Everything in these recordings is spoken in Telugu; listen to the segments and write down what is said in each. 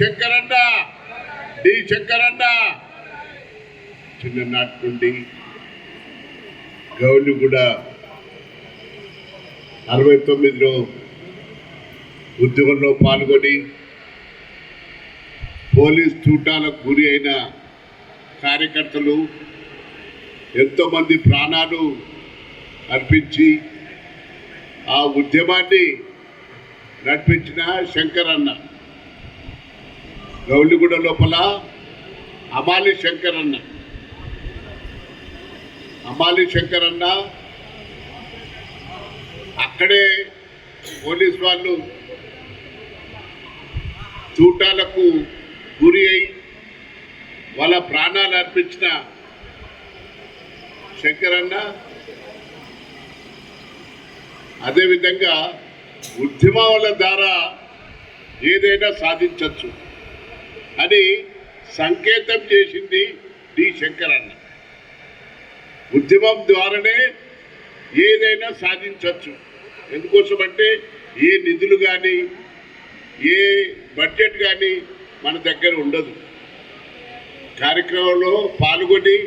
శంకరన్న. డి శంకరన్న. చిన్ననాటి నుండి గౌలి కూడా అరవై తొమ్మిదిలో ఉద్యమంలో పాల్గొని పోలీస్ చూటాలకు గురి అయిన కార్యకర్తలు ఎంతోమంది ప్రాణాలు అర్పించి ఆ ఉద్యమాన్ని నడిపించిన శంకరన్న గౌలిగూడ లోపల అమాలి శంకరన్న అమాలి శంకరన్న అక్కడే పోలీస్ వాళ్ళు చూటాలకు గురి అయి వాళ్ళ ప్రాణాలు అర్పించిన శంకరన్న అదేవిధంగా ఉద్యమాల ద్వారా ఏదైనా సాధించవచ్చు అని సంకేతం చేసింది డి శంకరన్న. ఉద్యమం ద్వారానే ఏదైనా సాధించవచ్చు ఎందుకోసమంటే ఏ నిధులు కానీ ఏ బడ్జెట్ కానీ మన దగ్గర ఉండదు. కార్యక్రమంలో పాల్గొని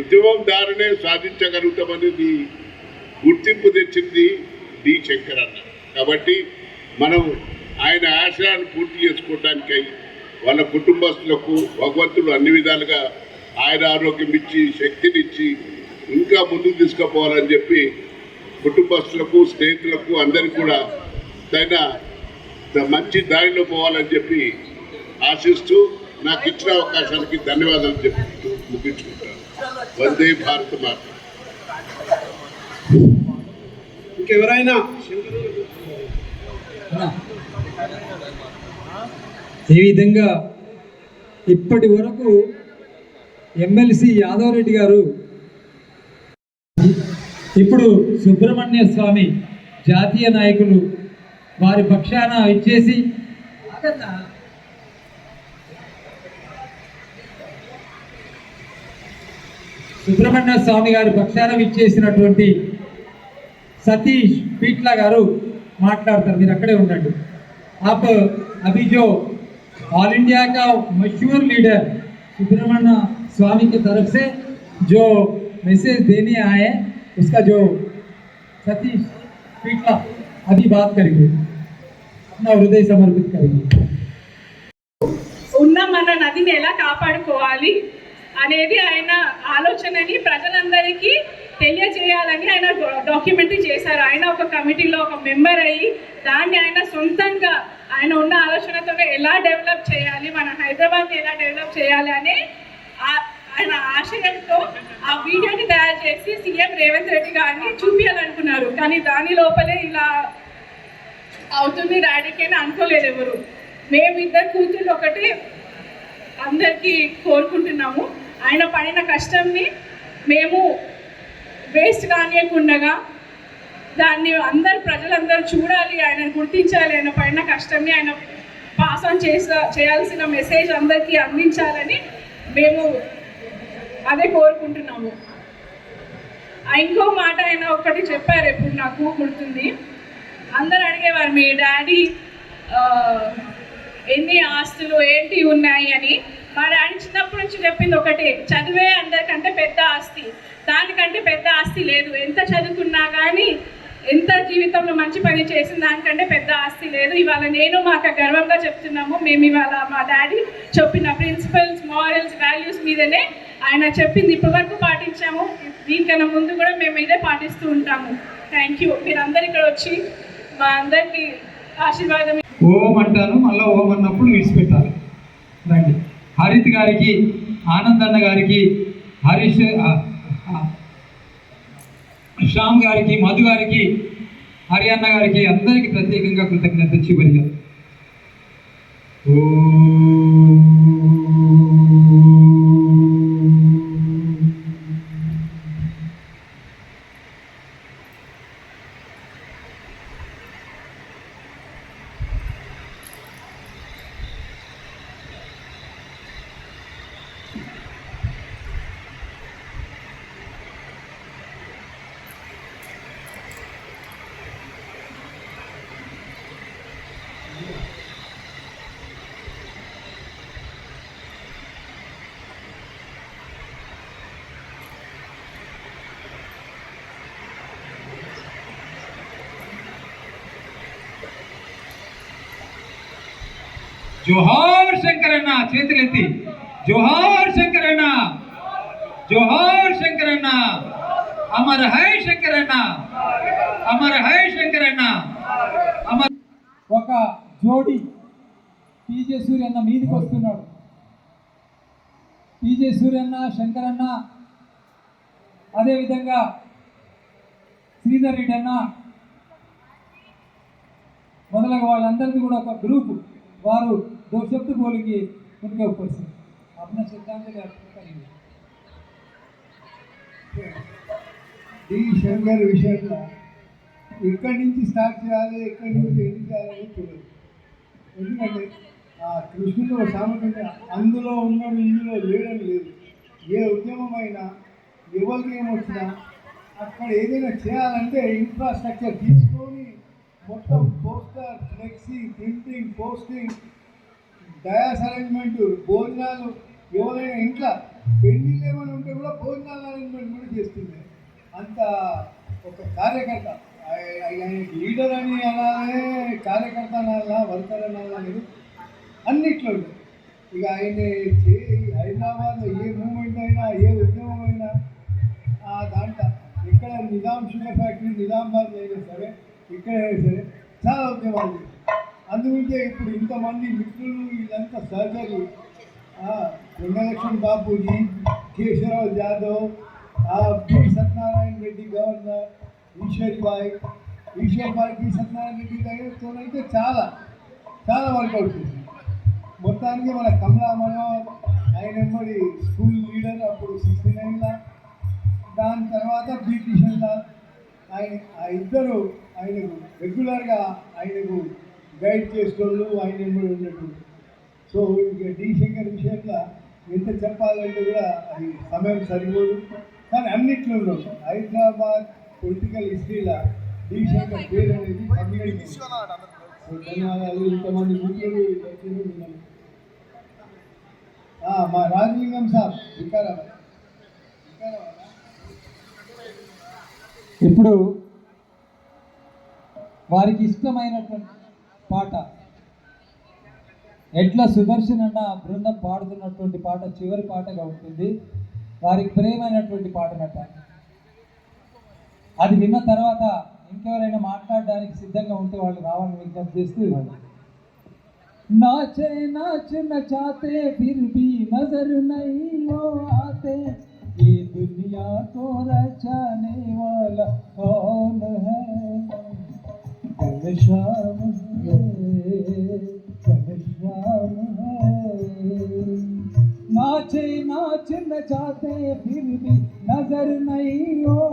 ఉద్యమం ద్వారానే సాధించగలుగుతామనేది గుర్తింపు తెచ్చింది డి శంకరన్న. అన్న కాబట్టి మనం ఆయన ఆశయాన్ని పూర్తి చేసుకోవడానికై వాళ్ళ కుటుంబస్తులకు భగవంతుడు అన్ని విధాలుగా ఆయన ఆరోగ్యం ఇచ్చి శక్తినిచ్చి ఇంకా ముందుకు తీసుకుపోవాలని చెప్పి కుటుంబస్తులకు స్నేహితులకు అందరికీ కూడా తన మంచి దారిలో పోవాలని చెప్పి ఆశిస్తూ నాకు ఇచ్చిన అవకాశానికి ధన్యవాదాలు చెప్పుకుంటూ ముగించుకుంటాను. వందే భారత మాత. ఇంకెవరైనా ఈ విధంగా ఇప్పటి వరకు ఎమ్మెల్సీ యాదవ్ రెడ్డి గారు ఇప్పుడు సుబ్రహ్మణ్య స్వామి జాతీయ నాయకులు వారి పక్షాన ఇచ్చేసి సుబ్రహ్మణ్య స్వామి గారి పక్షాన ఇచ్చేసినటువంటి సతీష్ పీట్ల గారు మాట్లాడతారు మీరు అక్కడే ఉండండి आप अभी जो ऑल इंडिया का मशहूर लीडर सुब्रमण्य स्वामी की तरफ से जो मैसेज देने आए हैं उसका जो सतीश पीटला अभी बात करेंगे अपना हृदय समर्पित करेंगे ఉన్న మన నదిని ఎలా కాపాడుకోవాలి అనేది ఆయన ఆలోచనని ప్రజలందరికీ తెలియజేయాలని ఆయన డాక్యుమెంటరీ చేశారు. ఆయన ఒక కమిటీలో ఒక మెంబర్ అయ్యి దాన్ని ఆయన సొంతంగా ఆయన ఉన్న ఆలోచనతో ఎలా డెవలప్ చేయాలి మన హైదరాబాద్ ఎలా డెవలప్ చేయాలి అనే ఆ- ఆయన ఆశయంతో ఆ వీడియోని తయారు చేసి సీఎం రేవంత్ రెడ్డి గారిని చూపించాలనుకున్నారు కానీ దాని లోపలే ఇలా అవుతుంది డాడీకి అనుకోలేదు ఎవరు. మేమిద్దరు కూతుళ్ళు ఒకటి అందరికీ కోరుకుంటున్నాము. ఆయన పడిన కష్టంని మేము వేస్ట్ కానియకుండగా దాన్ని అందరు ప్రజలందరూ చూడాలి ఆయన గుర్తించాలి ఆయన పడిన కష్టంని ఆయన పాస్ ఆన్ చేసా చేయాల్సిన మెసేజ్ అందరికీ అందించాలని మేము అదే కోరుకుంటున్నాము. ఇంకో మాట ఆయన ఒకటి చెప్పారు ఎప్పుడు నాకు గుర్తుంది. అందరు అడిగేవారు మీ డాడీ ఎన్ని ఆస్తులు ఏంటి ఉన్నాయి? అని. మా డాడీ చిన్నప్పటి నుంచి చెప్పింది ఒకటే చదివే అందరికంటే పెద్ద ఆస్తి. దానికంటే పెద్ద ఆస్తి లేదు. ఎంత చదువుకున్నా కానీ ఎంత జీవితంలో మంచి పని చేసిన దానికంటే పెద్ద ఆస్తి లేదు. ఇవాళ నేను మాకు గర్వంగా చెప్తున్నాము. మేము ఇవాళ మా డాడీ చెప్పిన ప్రిన్సిపల్స్ మారల్స్ వాల్యూస్ మీదనే ఆయన చెప్పింది. ఇప్పటివరకు పాటించాము. దీనికన్నా ముందు కూడా మేము ఇదే పాటిస్తూ ఉంటాము. థ్యాంక్ యూ మీరందరు ఇక్కడ వచ్చి మా అందరికి ఆశీర్వాదం. ఓం అంటాను. మళ్ళీ ఓం అన్నప్పుడు విడిచిపెట్టాలి. రండి. హరిత్ గారికి ఆనందన్న గారికి హరీష్ శ్యామ్ గారికి మధు గారికి హరి అన్న గారికి అందరికీ ప్రత్యేకంగా కృతజ్ఞత చివరిగా జోహార్ శంకరన్న చేతులెత్తి. జోహార్ శంకరన్న. జోహార్ శంకరన్న. అమర్ హై శంకరన్న. అమర్ హై శంకరన్న. అమర్ ఒక జోడి పీజే సూర్యన్న మీదికి వస్తున్నాడు. పీజే సూర్యన్న శంకరన్న అదేవిధంగా శ్రీధర్ రెడ్డి అన్న. మొదలగు వాళ్ళందరికీ కూడా ఒక గ్రూపు. వారు दो शब्द बोलेंगे उनके ऊपर से अपना श्रद्धांजलि अर्पित करेंगे డి శంకర్ విషయంలో ఎక్కడి నుంచి స్టార్ట్ చేయాలి ఎక్కడి నుంచి ఎండ్ చేయాలని తెలియదు ఎందుకంటే ఆ కృష్ణుడు ఒక సామెత ఉంది, అందులో ఉన్నాడు ఇందులో లేడని లేదు ఏ ఉద్యమమైనా ఎవరికి ఏమొచ్చినా అక్కడ ఏదైనా చేయాలంటే ఇన్ఫ్రాస్ట్రక్చర్ తీసుకొని మొత్తం poster flexi printing posting dais arrangement భోజనాలు ఎవరైనా ఇంట్లో పెళ్ళిళ్ళు ఏమైనా ఉంటే కూడా భోజనాల అరేంజ్మెంట్ కూడా చేస్తుంది. అంత ఒక కార్యకర్త. లీడర్ అని అలానే కార్యకర్త అనాలా వర్కర్ అనాలా అనేది అన్నిట్లో ఇక ఆయన చే హైదరాబాద్ ఏ మూమెంట్ అయినా ఏ ఉద్యమం అయినా దాంట్లో ఇక్కడ నిజాం షుగర్ ఫ్యాక్టరీ నిజామాబాద్ అయినా సరే ఇక్కడైనా సరే చాలా ఉద్యమాలు చేశారు. అందుకే ఇప్పుడు ఇంతమంది మిత్రులు ఇదంతా సహచరులు కొండలక్ష్మణ్ బాబుజీ కేశవరావు జాదవ్ ఆ సత్యనారాయణ రెడ్డి గవర్నర్ ఈశ్వర్ బాయ్ ఈశ్వర్ బాయ్ పి సత్యనారాయణ రెడ్డి దగ్గరతోనైతే చాలా చాలా వర్కౌట్ చేసింది మొత్తానికి మన కమలా మనోహర్ ఆయన స్కూల్ లీడర్ అప్పుడు సిక్స్టీ నైన్లో దాని తర్వాత బి. ఆయన ఆ ఇద్దరు ఆయనకు రెగ్యులర్గా ఆయనకు గైడ్ చేసేటోళ్ళు ఆయన కూడా ఉండేటోళ్ళు సో ఇక డి శంకర్ విషయంలో ఎంత చెప్పాలంటే కూడా అది సమయం సరిపోదు. కానీ అన్నిట్లో హైదరాబాద్ పొలిటికల్ హిస్టరీలో డి శంకర్ పేరు అనేది ధన్యవాదాలు. ఇంతమంది మిత్రులు మా రాజలింగం సార్ వికారాబాద్. వికారాబాద్. ఇప్పుడు వారికి ఇష్టమైనటువంటి పాట ఎట్ల సుదర్శన్ అన్న బృందం పాడుతున్నటువంటి పాట చివరి పాటగా ఉంటుంది వారికి ప్రేమైనటువంటి పాటనట అది విన్న తర్వాత ఇంకెవరైనా మాట్లాడడానికి సిద్ధంగా ఉంటే వాళ్ళు రావాలని విజ్ఞప్తి చేస్తూ ఇవ్వండి नाचे नाच नचाते फिर भी नजर नहीं वो आते ये दुनिया को रचाने वाला कौन है कल शाम है कल शाम है नाचे नाच नचाते फिर भी नजर नहीं वो आते ये